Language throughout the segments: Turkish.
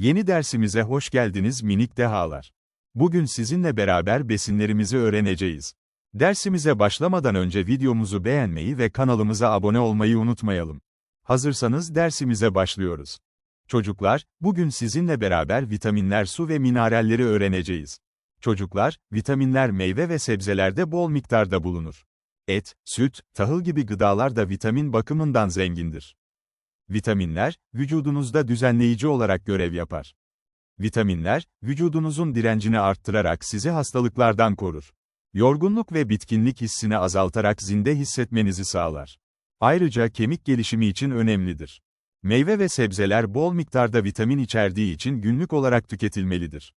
Yeni dersimize hoş geldiniz minik dehalar. Bugün sizinle beraber besinlerimizi öğreneceğiz. Dersimize başlamadan önce videomuzu beğenmeyi ve kanalımıza abone olmayı unutmayalım. Hazırsanız dersimize başlıyoruz. Çocuklar, bugün sizinle beraber vitaminler, su ve mineralleri öğreneceğiz. Çocuklar, vitaminler meyve ve sebzelerde bol miktarda bulunur. Et, süt, tahıl gibi gıdalar da vitamin bakımından zengindir. Vitaminler, vücudunuzda düzenleyici olarak görev yapar. Vitaminler, vücudunuzun direncini arttırarak sizi hastalıklardan korur. Yorgunluk ve bitkinlik hissini azaltarak zinde hissetmenizi sağlar. Ayrıca kemik gelişimi için önemlidir. Meyve ve sebzeler bol miktarda vitamin içerdiği için günlük olarak tüketilmelidir.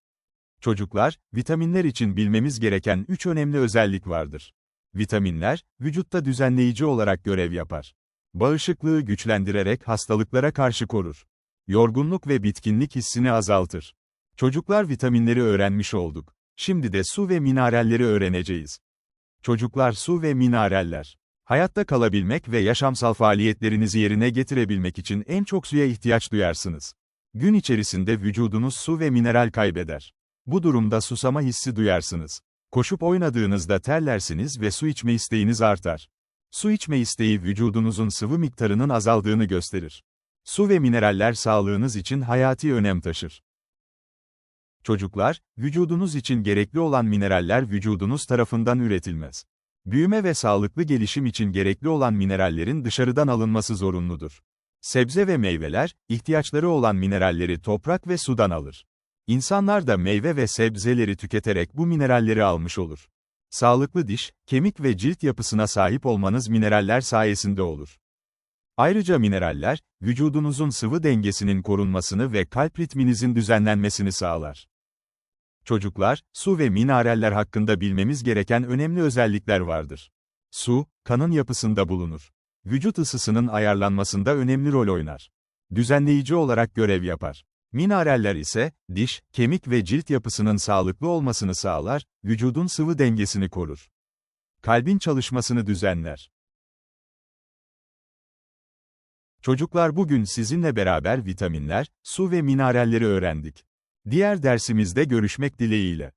Çocuklar, vitaminler için bilmemiz gereken 3 önemli özellik vardır. Vitaminler, vücutta düzenleyici olarak görev yapar. Bağışıklığı güçlendirerek hastalıklara karşı korur. Yorgunluk ve bitkinlik hissini azaltır. Çocuklar vitaminleri öğrenmiş olduk. Şimdi de su ve mineralleri öğreneceğiz. Çocuklar su ve mineraller. Hayatta kalabilmek ve yaşamsal faaliyetlerinizi yerine getirebilmek için en çok suya ihtiyaç duyarsınız. Gün içerisinde vücudunuz su ve mineral kaybeder. Bu durumda susama hissi duyarsınız. Koşup oynadığınızda terlersiniz ve su içme isteğiniz artar. Su içme isteği vücudunuzun sıvı miktarının azaldığını gösterir. Su ve mineraller sağlığınız için hayati önem taşır. Çocuklar, vücudunuz için gerekli olan mineraller vücudunuz tarafından üretilmez. Büyüme ve sağlıklı gelişim için gerekli olan minerallerin dışarıdan alınması zorunludur. Sebze ve meyveler, ihtiyaçları olan mineralleri toprak ve sudan alır. İnsanlar da meyve ve sebzeleri tüketerek bu mineralleri almış olur. Sağlıklı diş, kemik ve cilt yapısına sahip olmanız mineraller sayesinde olur. Ayrıca mineraller, vücudunuzun sıvı dengesinin korunmasını ve kalp ritminizin düzenlenmesini sağlar. Çocuklar, su ve mineraller hakkında bilmemiz gereken önemli özellikler vardır. Su, kanın yapısında bulunur. Vücut ısısının ayarlanmasında önemli rol oynar. Düzenleyici olarak görev yapar. Mineraller ise, diş, kemik ve cilt yapısının sağlıklı olmasını sağlar, vücudun sıvı dengesini korur. Kalbin çalışmasını düzenler. Çocuklar bugün sizinle beraber vitaminler, su ve mineralleri öğrendik. Diğer dersimizde görüşmek dileğiyle.